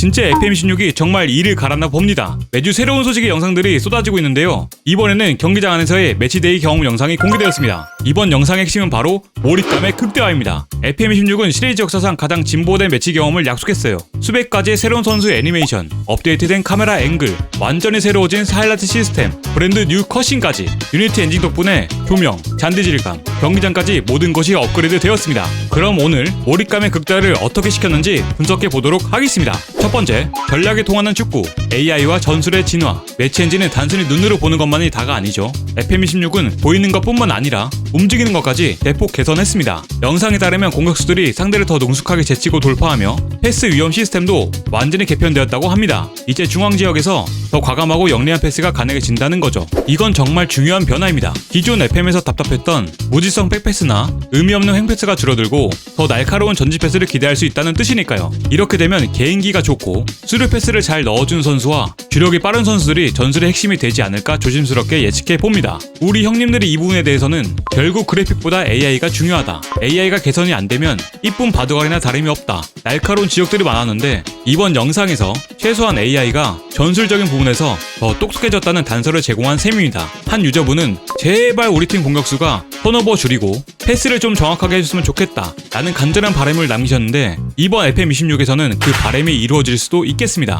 진짜 FM16이 정말 이를 갈았나 봅니다. 매주 새로운 소식의 영상들이 쏟아지고 있는데요. 이번에는 경기장 안에서의 매치데이 경험 영상이 공개되었습니다. 이번 영상의 핵심은 바로 몰입감의 극대화입니다. FM16은 시리즈 역사상 가장 진보된 매치 경험을 약속했어요. 수백 가지의 새로운 선수의 애니메이션, 업데이트된 카메라 앵글, 완전히 새로워진 하이라이트 시스템, 브랜드 뉴 컷신까지 유니티 엔진 덕분에 조명, 잔디 질감, 경기장까지 모든 것이 업그레이드 되었습니다. 그럼 오늘 몰입감의 극대화를 어떻게 시켰는지 분석해 보도록 하겠습니다. 첫 번째, 전략에 통하는 축구, AI와 전술의 진화. 매치 엔진은 단순히 눈으로 보는 것만이 다가 아니죠. FM26은 보이는 것뿐만 아니라 움직이는 것까지 대폭 개선했습니다. 영상에 따르면 공격수들이 상대를 더 능숙하게 제치고 돌파하며 패스 위험 시스템도 완전히 개편되었다고 합니다. 이제 중앙 지역에서 더 과감하고 영리한 패스가 가능해진다는 거죠. 이건 정말 중요한 변화입니다. 기존 FM에서 답답했던 무지성 백패스나 의미 없는 횡패스가 줄어들고 더 날카로운 전지 패스를 기대할 수 있다는 뜻이니까요. 이렇게 되면 개인기가 좋고 수류 패스를 잘 넣어준 선수와 주력이 빠른 선수들이 전술의 핵심이 되지 않을까 조심스럽게 예측해 봅니다. 우리 형님들이 이 부분에 대해서는 결국 그래픽보다 AI가 중요하다. AI가 개선이 안 되면 이쁜 바둑알이나 다름이 없다. 날카로운 지역들이 많았는데 이번 영상에서 최소한 AI가 전술적인 부분에서 더 똑똑해졌다는 단서를 제공한 셈입니다. 한 유저분은 제발 우리 팀 공격수가 턴오버 줄이고 패스를 좀 정확하게 해줬으면 좋겠다. 라는 간절한 바람을 남기셨는데 이번 FM26에서는 그 바람이 이루어질 수도 있겠습니다.